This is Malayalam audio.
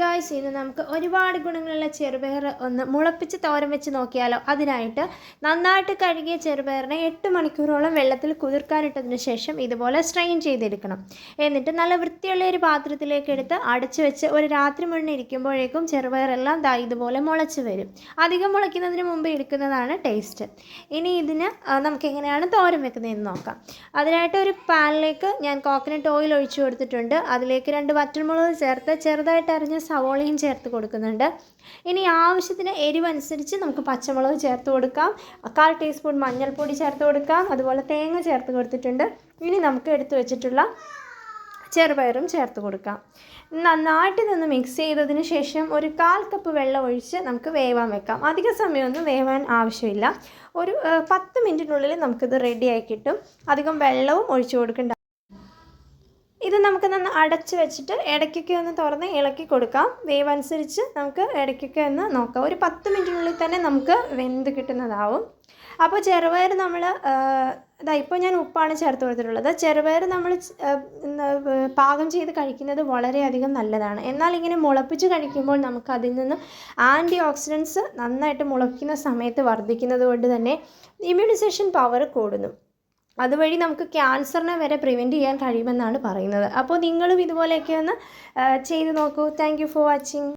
ഗായ്സ് ഇന്ന് നമുക്ക് ഒരുപാട് ഗുണങ്ങളുള്ള ചെറുപയർ ഒന്ന് മുളപ്പിച്ച് തോരൻ വെച്ച് നോക്കിയാലോ? അതിനായിട്ട് നന്നായിട്ട് കഴുകിയ ചെറുപയറിനെ എട്ട് മണിക്കൂറോളം വെള്ളത്തിൽ കുതിർക്കാനിട്ടതിന് ശേഷം ഇതുപോലെ സ്ട്രെയിൻ ചെയ്തെടുക്കണം. എന്നിട്ട് നല്ല വൃത്തിയുള്ള ഒരു പാത്രത്തിലേക്ക് എടുത്ത് അടച്ചു വെച്ച് ഒരു രാത്രി മുഴുവൻ ഇരിക്കുമ്പോഴേക്കും ചെറുപയറെല്ലാം ദാ ഇതുപോലെ മുളച്ച് വരും. അധികം മുളയ്ക്കുന്നതിന് മുമ്പ് എടുക്കുന്നതാണ് ടേസ്റ്റ് ഇനി ഇതിന് നമുക്ക് എങ്ങനെയാണ് തോരൻ വെക്കുന്നതെന്ന് നോക്കാം. അതിനായിട്ട് ഒരു പാനിലേക്ക് ഞാൻ കോക്കനട്ട് ഓയിൽ ഒഴിച്ചു കൊടുത്തിട്ടുണ്ട്. അതിലേക്ക് രണ്ട് വറ്റൽമുളക് ചേർത്ത് ചെറുതായിട്ട് അരിഞ്ഞ സവോളയും ചേർത്ത് കൊടുക്കുന്നുണ്ട്. ഇനി ആവശ്യത്തിന് എരിവനുസരിച്ച് നമുക്ക് പച്ചമുളക് ചേർത്ത് കൊടുക്കാം. കാൽ ടീസ്പൂൺ മഞ്ഞൾപ്പൊടി ചേർത്ത് കൊടുക്കാം. അതുപോലെ തേങ്ങ ചേർത്ത് കൊടുത്തിട്ടുണ്ട്. ഇനി നമുക്ക് എടുത്തു വെച്ചിട്ടുള്ള ചെറുപയറും ചേർത്ത് കൊടുക്കാം. നന്നായിട്ട് നിന്ന് മിക്സ് ചെയ്തതിന് ശേഷം ഒരു കാൽ കപ്പ് വെള്ളം ഒഴിച്ച് നമുക്ക് വേവാൻ വെക്കാം. അധിക സമയമൊന്നും വേവാൻ ആവശ്യമില്ല. ഒരു പത്ത് മിനിറ്റിനുള്ളിൽ നമുക്കിത് റെഡിയായി കിട്ടും. അധികം വെള്ളവും ഒഴിച്ചു കൊടുക്കേണ്ട ഇത് നമുക്ക് നന്ന് അടച്ച് വെച്ചിട്ട് ഇടയ്ക്കൊക്കെ ഒന്ന് തുറന്ന് ഇളക്കി കൊടുക്കാം. വേവ് അനുസരിച്ച് നമുക്ക് ഇടയ്ക്കൊക്കെ ഒന്ന് നോക്കാം. ഒരു പത്ത് മിനിറ്റിനുള്ളിൽ തന്നെ നമുക്ക് വെന്ത് കിട്ടുന്നതാവും. അപ്പോൾ ചെറുപയർ നമ്മൾ ഇതാ ഇപ്പോൾ ഞാൻ ഉപ്പാണ് ചേർത്ത് കൊടുത്തിട്ടുള്ളത്. ചെറുപയർ നമ്മൾ പാകം ചെയ്ത് കഴിക്കുന്നത് വളരെയധികം നല്ലതാണ്. എന്നാൽ ഇങ്ങനെ മുളപ്പിച്ച് കഴിക്കുമ്പോൾ നമുക്ക് അതിൽ നിന്ന് ആന്റി ഓക്സിഡൻസ് നന്നായിട്ട് മുളയ്ക്കുന്ന സമയത്ത് വർദ്ധിക്കുന്നത് കൊണ്ട് തന്നെ ഇമ്മ്യൂണൈസേഷൻ പവർ കൂടുന്നു. അതുവഴി നമുക്ക് ക്യാൻസറിനെ വരെ പ്രിവെന്റ് ചെയ്യാൻ കഴിയുമെന്നാണ് പറയുന്നത്. അപ്പോൾ നിങ്ങളും ഇതുപോലെയൊക്കെ ഒന്ന് ചെയ്ത് നോക്കൂ. Thank you for watching